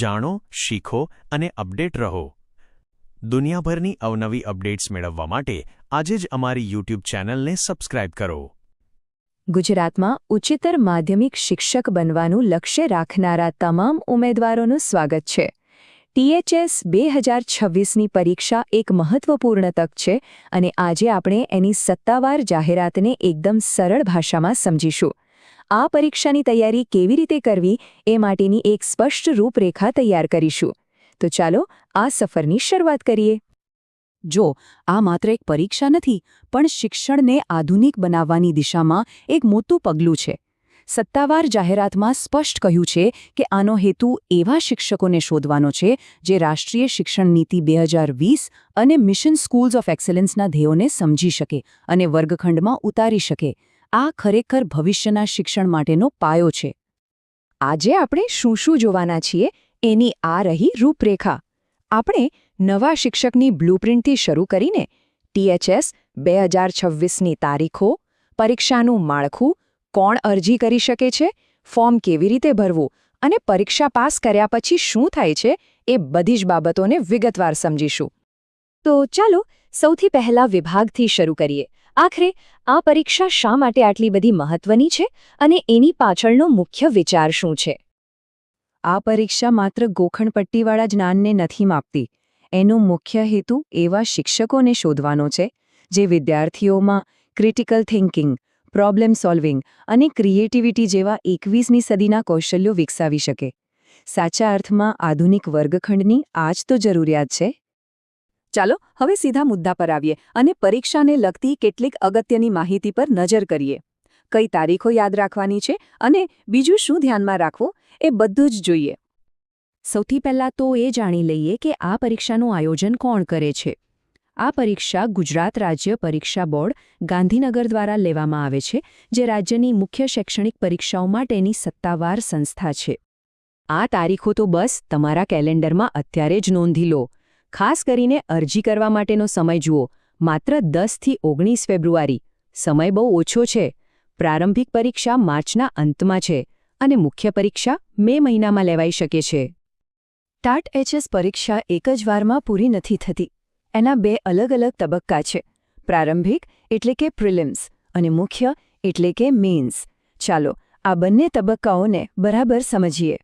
જાણો, શીખો અને અપડેટ રહો. દુનિયાભરની અવનવી અપડેટ્સ મેળવવા માટે આજે જ અમારી યુટ્યુબ ચેનલને સબસ્ક્રાઇબ કરો. ગુજરાતમાં ઉચ્ચતર માધ્યમિક શિક્ષક બનવાનું લક્ષ્ય રાખનારા તમામ ઉમેદવારોનું સ્વાગત છે. ટીએચએસ બે હજાર છવ્વીસની પરીક્ષા એક મહત્વપૂર્ણ તક છે અને આજે આપણે એની સત્તાવાર જાહેરાતને એકદમ સરળ ભાષામાં સમજીશું. આ પરીક્ષાની તૈયારી કેવી રીતે કરવી એ માટેની એક સ્પષ્ટ રૂપરેખા તૈયાર કરીશું. તો ચાલો આ સફરની શરૂઆત કરીએ. જો, આ માત્ર એક પરીક્ષા નથી, પણ શિક્ષણને આધુનિક બનાવવાની દિશામાં એક મોટું પગલું છે. સત્તાવાર જાહેરાતમાં સ્પષ્ટ કહ્યું છે કે આનો હેતુ એવા શિક્ષકોને શોધવાનો છે જે રાષ્ટ્રીય શિક્ષણ નીતિ બે અને મિશન સ્કૂલ્સ ઓફ એક્સેલન્સના ધ્યેયોને સમજી શકે અને વર્ગખંડમાં ઉતારી શકે. આ ખરેખર ભવિષ્યના શિક્ષણ માટેનો પાયો છે. આજે આપણે શું શું જોવાના છીએ એની આ રહી રૂપરેખા. આપણે નવા શિક્ષકની બ્લુપ્રિન્ટથી શરૂ કરીને ટીએચએસ બે હજાર છવ્વીસની તારીખો, પરીક્ષાનું માળખું, કોણ અરજી કરી શકે છે, ફોર્મ કેવી રીતે ભરવું અને પરીક્ષા પાસ કર્યા પછી શું થાય છે એ બધી જ બાબતોને વિગતવાર સમજીશું. તો ચાલો સૌથી પહેલા વિભાગથી શરૂ કરીએ. આખરે, આ પરીક્ષા શા માટે આટલી બધી મહત્વની છે અને એની પાછળનો મુખ્ય વિચાર શું છે? આ પરીક્ષા માત્ર ગોખણપટ્ટીવાળા જ્ઞાનને નથી માપતી. એનો મુખ્ય હેતુ એવા શિક્ષકોને શોધવાનો છે, જે વિદ્યાર્થીઓમાં ક્રિટિકલ થિંકિંગ પ્રોબ્લેમ સોલ્વિંગ અને ક્રિએટિવિટી જેવા એકવીસમી સદીના કૌશલ્યો વિકસાવી શકે. સાચા અર્થમાં આધુનિક વર્ગખંડની આ જ તો જરૂરિયાત છે. ચાલો હવે સીધા મુદ્દા પર આવીએ અને પરીક્ષાને લગતી કેટલીક અગત્યની માહિતી પર નજર કરીએ. કઈ તારીખો યાદ રાખવાની છે અને બીજું શું ધ્યાનમાં રાખવું એ બધું જ જોઈએ. સૌથી પહેલાં તો એ જાણી લઈએ કે આ પરીક્ષાનું આયોજન કોણ કરે છે. આ પરીક્ષા ગુજરાત રાજ્ય પરીક્ષા બોર્ડ ગાંધીનગર દ્વારા લેવામાં આવે છે, જે રાજ્યની મુખ્ય શૈક્ષણિક પરીક્ષાઓ માટેની સત્તાવાર સંસ્થા છે. આ તારીખો તો બસ તમારા કેલેન્ડરમાં અત્યારે જ નોંધી લો. ખાસ કરીને અરજી કરવા માટેનો સમય જુઓ. માત્ર દસથી ઓગણીસ ફેબ્રુઆરી. સમય બહુ ઓછો છે. પ્રારંભિક પરીક્ષા માર્ચના અંતમાં છે અને મુખ્ય પરીક્ષા મે મહિનામાં લેવાઈ શકે છે. ટાટ એચએસ પરીક્ષા એક જ વારમાં પૂરી નથી થતી. એના બે અલગ અલગ તબક્કા છે. પ્રારંભિક એટલે કે પ્રિલિમ્સ અને મુખ્ય એટલે કે મેન્સ ચાલો આ બંને તબક્કાઓને બરાબર સમજીએ.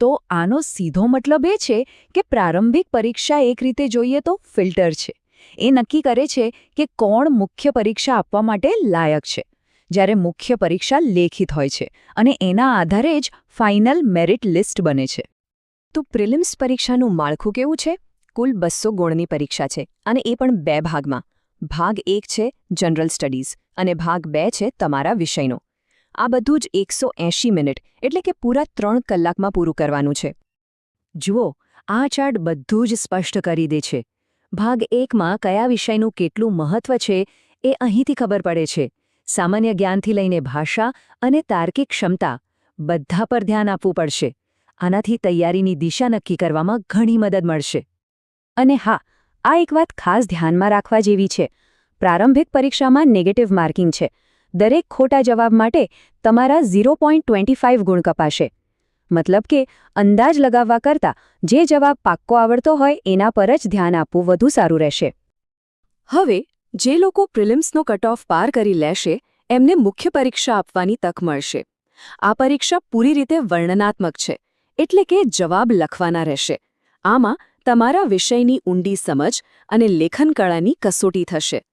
તો આનો સીધો મતલબ એ છે કે પ્રારંભિક પરીક્ષા એક રીતે જોઈએ તો ફિલ્ટર છે. એ નક્કી કરે છે કે કોણ મુખ્ય પરીક્ષા આપવા માટે લાયક છે. જ્યારે મુખ્ય પરીક્ષા લેખિત હોય છે અને એના આધારે જ ફાઇનલ મેરિટ લિસ્ટ બને છે. તો પ્રિલિમ્સ પરીક્ષાનું માળખું કેવું છે? કુલ બસો ગુણની પરીક્ષા છે અને એ પણ બે ભાગમાં. ભાગ એક છે જનરલ સ્ટડીઝ અને ભાગ બે છે તમારા વિષયનો. આ બધું જ એકસો મિનિટ એટલે કે પૂરા ત્રણ કલાકમાં પૂરું કરવાનું છે. જુઓ, આ ચાર્ટ બધું જ સ્પષ્ટ કરી દે છે. ભાગ એકમાં કયા વિષયનું કેટલું મહત્વ છે એ અહીંથી ખબર પડે છે. સામાન્ય જ્ઞાનથી લઈને ભાષા અને તાર્કિક ક્ષમતા બધા પર ધ્યાન આપવું પડશે. આનાથી તૈયારીની દિશા નક્કી કરવામાં ઘણી મદદ મળશે. અને હા, આ એક વાત ખાસ ધ્યાનમાં રાખવા જેવી છે. પ્રારંભિક પરીક્ષામાં નેગેટિવ માર્કિંગ છે. દરેક ખોટા જવાબ માટે તમારા ઝીરો ગુણ કપાશે. મતલબ કે અંદાજ લગાવવા કરતાં જે જવાબ પાક્કો આવડતો હોય એના પર જ ધ્યાન આપવું વધુ સારું રહેશે. હવે, જે લોકો પ્રિલિમ્સનો કટ ઓફ પાર કરી લેશે, એમને મુખ્ય પરીક્ષા આપવાની તક મળશે. આ પરીક્ષા પૂરી રીતે વર્ણનાત્મક છે, એટલે કે જવાબ લખવાના રહેશે. આમાં તમારા વિષયની ઊંડી સમજ અને લેખનકળાની કસોટી થશે.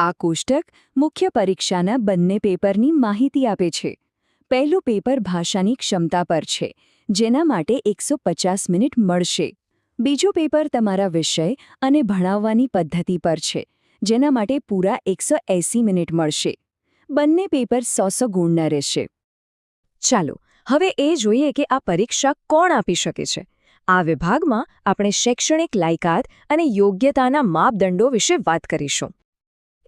આ કોષ્ટક મુખ્ય પરીક્ષાના બંને પેપરની માહિતી આપે છે. પહેલું પેપર ભાષાની ક્ષમતા પર છે, જેના માટે એકસો મિનિટ મળશે. બીજું પેપર તમારા વિષય અને ભણાવવાની પદ્ધતિ પર છે, જેના માટે પૂરા એકસો મિનિટ મળશે. બંને પેપર સો સો ગુણના રહેશે. ચાલો, હવે એ જોઈએ કે આ પરીક્ષા કોણ આપી શકે છે. આ વિભાગમાં આપણે શૈક્ષણિક લાયકાત અને યોગ્યતાના માપદંડો વિશે વાત કરીશું.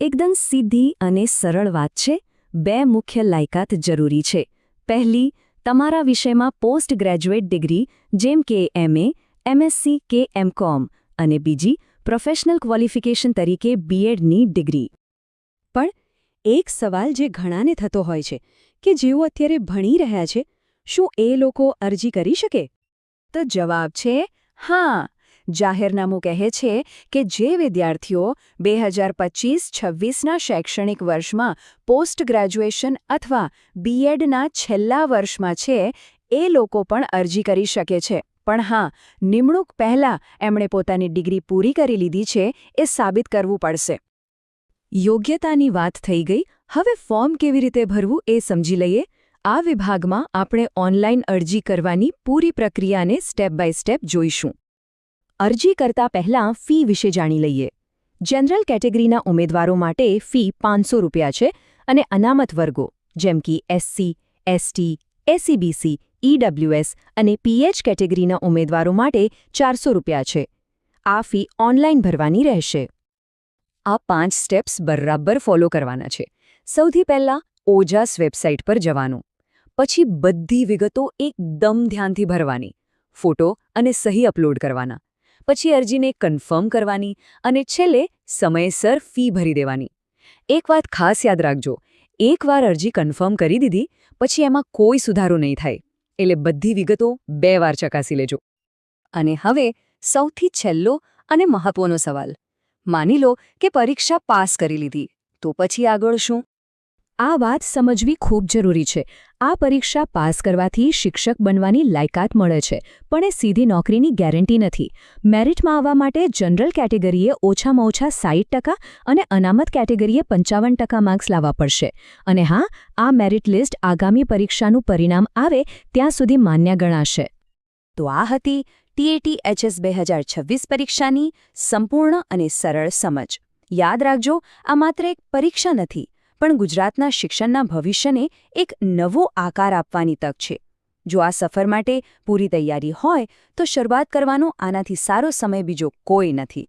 એકદમ સીધી અને સરળ વાત છે, બે મુખ્ય લાયકાત જરૂરી છે. પહેલી, તમારા વિષયમાં પોસ્ટ ગ્રેજ્યુએટ ડિગ્રી, જેમ કે એમએ, એમએસસી કે એમકોમ, અને બીજી, પ્રોફેશનલ ક્વોલિફિકેશન તરીકે બીએડની ડિગ્રી. પણ, એક સવાલ જે ઘણાને થતો હોય છે, કે જેઓ અત્યારે ભણી રહ્યા છે, શું એ લોકો અરજી કરી શકે? તો જવાબ છે, હા જાહેરનામું કહે છે કે જે વિદ્યાર્થીઓ બે હજાર પચીસ છવ્વીસના શૈક્ષણિક વર્ષમાં પોસ્ટ ગ્રેજ્યુએશન અથવા બીએડના છેલ્લા વર્ષમાં છે, એ લોકો પણ અરજી કરી શકે છે. પણ હા, નિમણૂક પહેલાં એમણે પોતાની ડિગ્રી પૂરી કરી લીધી છે, એ સાબિત કરવું પડશે. યોગ્યતાની વાત થઈ ગઈ. હવે ફોર્મ કેવી રીતે ભરવું એ સમજી લઈએ. આ વિભાગમાં આપણે ઓનલાઈન અરજી કરવાની પૂરી પ્રક્રિયાને સ્ટેપ બાય સ્ટેપ જોઈશું. અરજી કરતા પહેલાં ફી વિશે જાણી લઈએ. જનરલ કેટેગરીના ઉમેદવારો માટે ફી પાંચસો રૂપિયા છે અને અનામત વર્ગો, જેમ કે એસસી એસટી એસીબીસી ઈડબ્લ્યુએસ અને પીએચ કેટેગરીના ઉમેદવારો માટે ચારસો રૂપિયા છે. આ ફી ઓનલાઈન ભરવાની રહેશે. આ પાંચ સ્ટેપ્સ બરાબર ફોલો કરવાના છે. સૌથી પહેલાં ઓજાસ વેબસાઇટ પર જવાનું. પછી બધી વિગતો એકદમ ધ્યાનથી ભરવાની. ફોટો અને સહી અપલોડ કરવાના. પછી અરજીને કન્ફર્મ કરવાની અને છેલ્લે સમયસર ફી ભરી દેવાની. એક વાત ખાસ યાદ રાખજો, એકવાર અરજી કન્ફર્મ કરી દીધી, પછી એમાં કોઈ સુધારો નહીં થાય, એટલે બધી વિગતો બે વાર ચકાસી લેજો. અને હવે સૌથી છેલ્લો અને મહત્વનો સવાલ. માની લો કે પરીક્ષા પાસ કરી લીધી, તો પછી આગળ શું? આ વાત સમજવી ખૂબ જરૂરી છે. આ પરીક્ષા પાસ કરવાથી શિક્ષક બનવાની લાયકાત મળે છે, પણ એ સીધી નોકરીની ગેરંટી નથી. મેરિટમાં આવવા માટે જનરલ કેટેગરીએ ઓછામાં ઓછા સાઈઠ ટકા અને અનામત કેટેગરીએ પંચાવન ટકા માર્ક્સ લાવવા પડશે. અને હા, આ મેરિટ લિસ્ટ આગામી પરીક્ષાનું પરિણામ આવે ત્યાં સુધી માન્ય ગણાશે. તો આ હતી ટીએટી એચએસ બે હજાર છવ્વીસ પરીક્ષાની સંપૂર્ણ અને સરળ સમજ. યાદ રાખજો, આ માત્ર એક પરીક્ષા નથી પણ ગુજરાતના શિક્ષણના ભવિષ્યને એક નવો આકાર આપવાની તક છે. જો આ સફર માટે પૂરી તૈયારી હોય, તો શરૂઆત કરવાનો આનાથી સારો સમય બીજો કોઈ નથી.